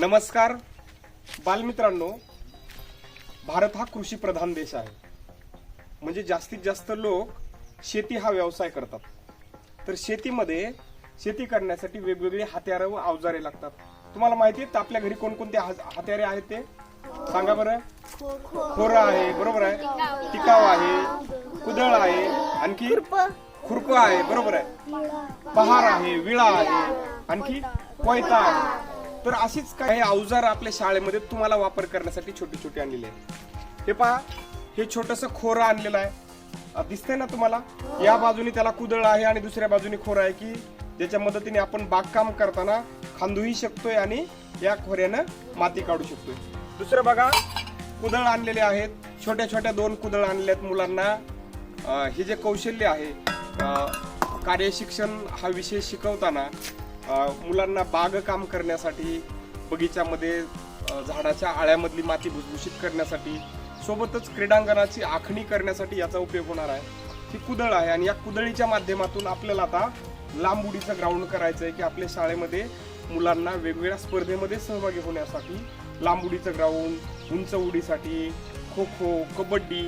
नमस्कार बालमित्रांनो भारत हा कृषी प्रधान देश आहे. म्हणजे जास्तीत जास्त लोक शेती हा व्यवसाय करतात. तर शेतीमध्ये शेती करण्यासाठी वेगवेगळी हत्यारं व अवजारे लागतात. तुम्हाला माहिती आहे आपल्या घरी कोणकोणते हत्यारे आहेत ते? सांगा बरं. खोरं आहे बरोबर आहे. टिकाव आहे कुदळ आहे आणखी खुरप आहे बरोबर आहे. पहार आहे विळा आहे आणखी कोयता आहे. तर अशीच काही अवजार आपल्या शाळेमध्ये तुम्हाला वापर करण्यासाठी छोटे छोटे आणलेले आहेत. हे पहा हे छोटस खोरं आणलेलं आहे. दिसतंय ना तुम्हाला? या बाजूने त्याला कुदळ आहे आणि दुसऱ्या बाजूने खोरं आहे की ज्याच्या मदतीने आपण बागकाम करताना खांदूही शकतोय आणि या खोऱ्यानं माती काढू शकतोय. दुसरं बघा कुदळ आणलेले आहेत. छोट्या छोट्या दोन कुदळ आणले आहेत मुलांना. हे जे कौशल्य आहे कार्यशिक्षण हा विषय शिकवताना मुलांना बागकाम करण्यासाठी बगीच्यामध्ये झाडाच्या आळ्यामधली माती भुसभुशीत करण्यासाठी सोबतच क्रीडांगणाची आखणी करण्यासाठी याचा उपयोग होणार आहे. ही कुदळ आहे आणि या कुदळीच्या माध्यमातून आपल्याला आता लांब उडीचं ग्राउंड करायचं आहे की आपल्या शाळेमध्ये मुलांना वेगवेगळ्या स्पर्धेमध्ये सहभागी होण्यासाठी लांब उडीचं ग्राउंड उंच उडीसाठी खो खो कबड्डी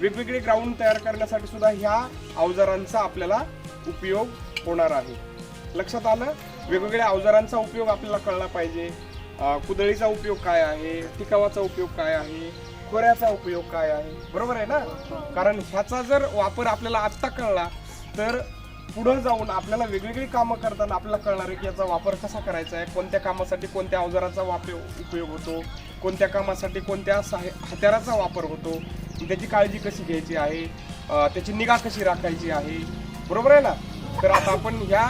वेगवेगळे ग्राउंड तयार करण्यासाठी सुद्धा ह्या अवजारांचा आपल्याला उपयोग होणार आहे. लक्षात आलं? वेगवेगळ्या अवजारांचा उपयोग आपल्याला कळला पाहिजे. कुदळीचा उपयोग काय आहे? टिकावाचा उपयोग काय आहे? खोऱ्याचा उपयोग काय आहे? बरोबर आहे ना? कारण ह्याचा जर वापर आपल्याला आत्ता कळला तर पुढं जाऊन आपल्याला वेगवेगळी कामं करताना आपल्याला कळणार आहे की याचा वापर कसा करायचा आहे कोणत्या कामासाठी कोणत्या अवजाराचा वापर उपयोग होतो कोणत्या कामासाठी कोणत्या साहे हत्याराचा वापर होतो त्याची काळजी कशी घ्यायची आहे त्याची निगा कशी राखायची आहे बरोबर आहे ना? तर आता आपण ह्या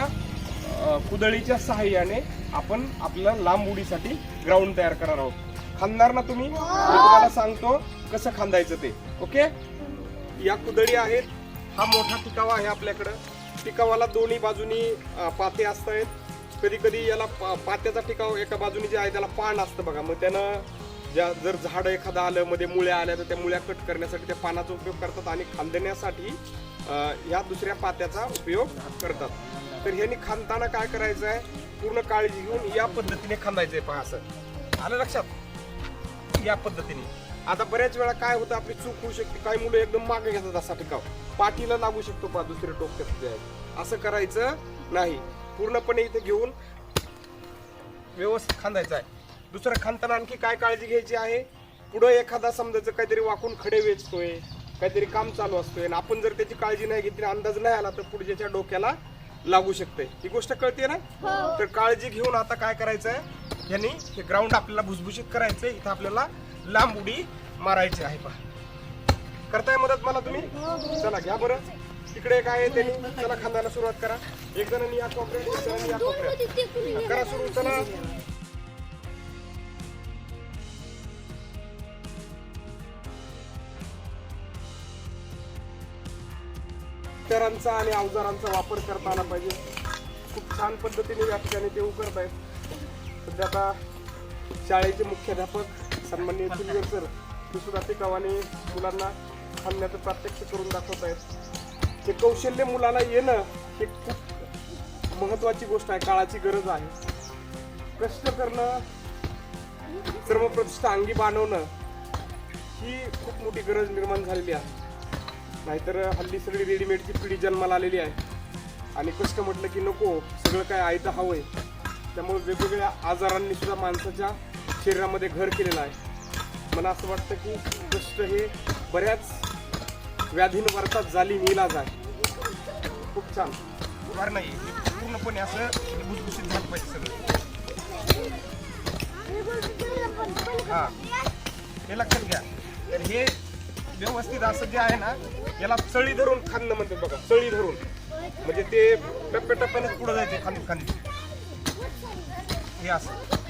कुदळीच्या सहाय्याने आपण आपल्या लांब उडीसाठी ग्राउंड तयार करणार आहोत. खांदणार ना तुम्ही? मी तुम्हाला सांगतो कसं खांदायचं ते. ओके या कुदळी आहेत. हा मोठा टिकावा आहे आपल्याकडं. टिकावाला दोन्ही बाजूनी पाते असत आहेत कधी कधी याला पा- पात्याचा टिकाव एका बाजूनी जे आहे त्याला पान असतं बघा. मग त्यानं ज्या जर झाड एखादं आलं मध्ये मुळ्या आल्या तर त्या मुळ्या कट करण्यासाठी त्या पानाचा उपयोग करतात आणि खांदण्यासाठी या दुसऱ्या पात्याचा उपयोग करतात. तर ह्यांनी खांदताना काय करायचं आहे पूर्ण काळजी घेऊन या पद्धतीने खांदायचंय पहा असं. आलं लक्षात? या पद्धतीने. आता बऱ्याच वेळा काय होतं आपली चूक होऊ शकते. काही मुलं एकदम मागे घेतात असा टिकाव. पाठीला लागू शकतो पहा दुसरे टोकते असं करायचं नाही. पूर्णपणे इथे घेऊन व्यवस्थित खांदायचं आहे. दुसरं खांदताना आणखी काय काळजी घ्यायची आहे? पुढं एखादा समजायचं काहीतरी वाकून खडे वेचतोय काहीतरी काम चालू असतोय. आणि आपण जर त्याची काळजी नाही घेतली अंदाज नाही आला तर पुढच्याच्या डोक्याला लागू शकते. ही गोष्ट कळते ना? तर काळजी घेऊन आता काय करायचं आहे यांनी हे ग्राउंड आपल्याला भुसभुशीत करायचंय. इथं आपल्याला लांब उडी मारायची आहे पहा. करताय मदत मला तुम्ही? चला घ्या बरं. तिकडे काय आहे त्यांनी. चला खांदायला सुरुवात करा. एक जणांनी या कोपऱ्यात एक जणांनी या कोपऱ्यात. करा सुरू चला. हत्यारांचा आणि अवजारांचा वापर करता आला पाहिजे. खूप छान पद्धतीने या ठिकाणी ते करत आहेत सध्या आता शाळेचे मुख्याध्यापक सन्माननीय चुलीवर सर ते सुद्धा टिकावाने मुलांना खांदण्याचं प्रात्यक्ष करून दाखवत आहेत हे कौशल्य मुलाला येणं हे खूप महत्वाची गोष्ट आहे काळाची गरज आहे. कष्ट करणं सर्वप्रतिष्ठा अंगी बाणवणं ही खूप मोठी गरज निर्माण झालेली आहे. नाहीतर हल्ली सगळी रेडीमेडची पिढी जन्माला आलेली आहे. आणि कष्ट म्हटलं की नको सगळं काय आयतं हवंय. त्यामुळे वेगवेगळ्या आजारांनी सुद्धा माणसाच्या शरीरामध्ये घर केलेलं आहे. मला असं वाटतं की कष्ट हे बऱ्याच व्याधींवरचा जाली इलाज आहे. खूप छान. फार नाही. पूर्णपणे असं भुसभुशीत झालं पाहिजे सगळं. हा हे लक्षात घ्या. तर हे व्यवस्थित असं जे आहे ना याला चळी धरून खांदणं म्हणतात बघा चळी धरून. म्हणजे ते टप्प्याटप्प्याने पुढे जायचे खांदी खांदी हे असं.